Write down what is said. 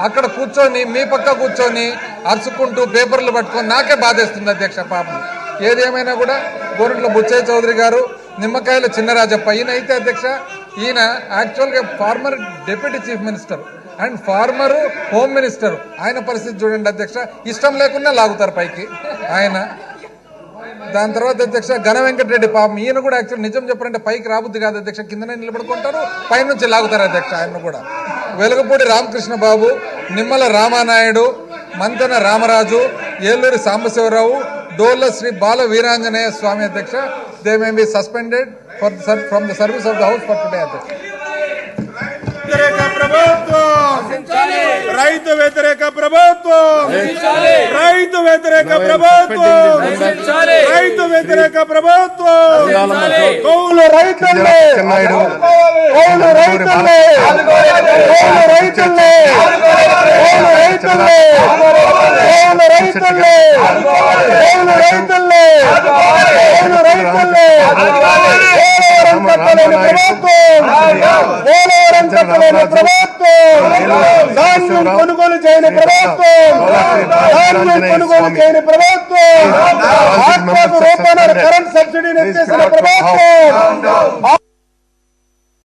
అక్కడ కూర్చొని మీ పక్క కూర్చొని అరుచుకుంటూ పేపర్లు పట్టుకొని నాకే బాధేస్తుంది అధ్యక్ష పాపం. ఏదేమైనా కూడా గోరంట్ల బుచ్చయ్య చౌదరి గారు నిమ్మకాయల చిన్నరాజప్ప ఈయన అయితే అధ్యక్ష ఈయన యాక్చువల్గా former deputy chief minister and former home minister ఆయన పరిస్థితి చూడండి అధ్యక్ష ఇష్టం లేకుండా లాగుతారు పైకి. ఆయన. దాని తర్వాత అధ్యక్ష ఘన వెంకటరెడ్డి పాపం ఈయన కూడా యాక్చువల్ నిజం చెప్పారంటే పైకి రాబుద్ది కాదు అధ్యక్ష కిందనే నిలబడుకుంటారు పైనుంచి లాగుతారు అధ్యక్ష ఆయన కూడా. వెలుగుపూడి రామకృష్ణ బాబు నిమ్మల రామానాయుడు మంతెన రామరాజు ఏలూరి సాంబశివరావు డోల్ల శ్రీ బాల వీరాంజనేయ స్వామి అధ్యక్ష. They may be suspended for from the service of the house for today అధ్యక్ష. రైతు వ్యతిరేక ప్రభుత్వం! రైతు వ్యతిరేక ప్రభుత్వం! వ్యతిరేక ప్రభుత్వం. కౌలు రైతుల్ని. కౌలు రైతుల్ని. కౌలు రైతుల్ని. కౌలు రైతుల్ని. కౌలు రైతుల్ని. కౌలు రైతుల్ని. కౌలు రైతుల్ని. పోలవరం కట్టలేని ప్రభుత్వం. పోలవరం కట్టలేని ప్రభుత్వం. ధాన్యం కొనుగోలు చేయని ప్రభుత్వం. ధాన్యం కొనుగోలు చేయని ప్రభుత్వం. Revelation